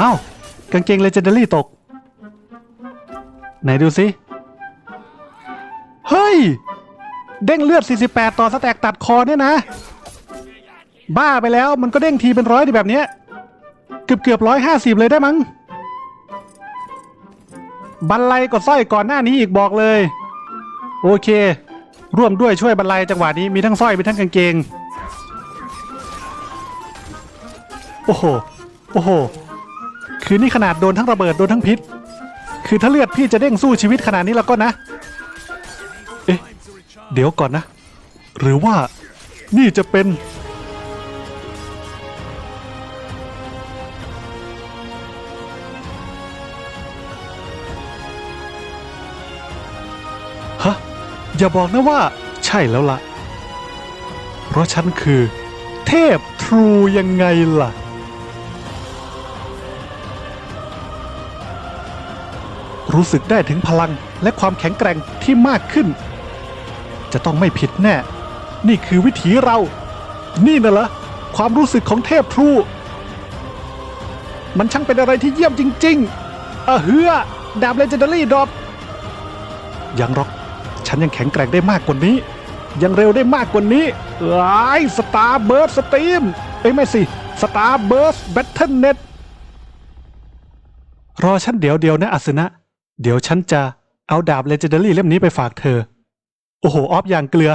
อ้าว กางเกงเลเจนดารี่ตก ไหนดูสิ เฮ้ย เด้งเลือด 48 ต่อสแต็กตัดคอเนี่ยนะ บ้าไปแล้วมันก็เด้งทีเป็นร้อยดีแบบเนี้ย เกือบเกือบร้อยห้าสิบเลยได้มั้ง บันไลกดสร้อยก่อนหน้านี้อีกบอกเลย โอเค ร่วมด้วยช่วยบันไลจังหวะนี้มีทั้งสร้อยมีทั้งกางเกง โอ้โห โอ้โห คือนี่ขนาดโดนทั้งระเบิดโดนทั้งพิษ คือถ้าเลือดพี่จะเด้งสู้ชีวิตขนาดนี้แล้วก็นะ เอ๊ะ เดี๋ยวก่อนนะ หรือว่านี่จะเป็น ฮะ อย่าบอกนะว่าใช่แล้วล่ะ เพราะฉันคือ เทพทรูยังไงล่ะ รู้สึกได้ถึงพลังและความแข็งแกร่งที่มากขึ้น จะต้องไม่ผิดแน่ นี่คือวิถีเรา นี่น่ะเหรอความรู้สึกของเทพทรู มันช่างเป็นอะไรที่เยี่ยมจริงๆอะเฮือดาบเลเจนดารี่ดรอปยังหรอก ฉันยังแข็งแกร่งได้มากกว่านี้ ยังเร็วได้มากกว่านี้ไอ้สตาร์เบิร์ดสตรีมเอ้ไม่สิสตาร์เบิร์ดแบทเทิลเน็ตรอฉันเดี๋ยวเดียวนะอัศนะ เดี๋ยวฉันจะเอาดาบเลเจนดารี่เล่มนี้ไปฝากเธอ โอ้โห ออฟอย่างเกลือ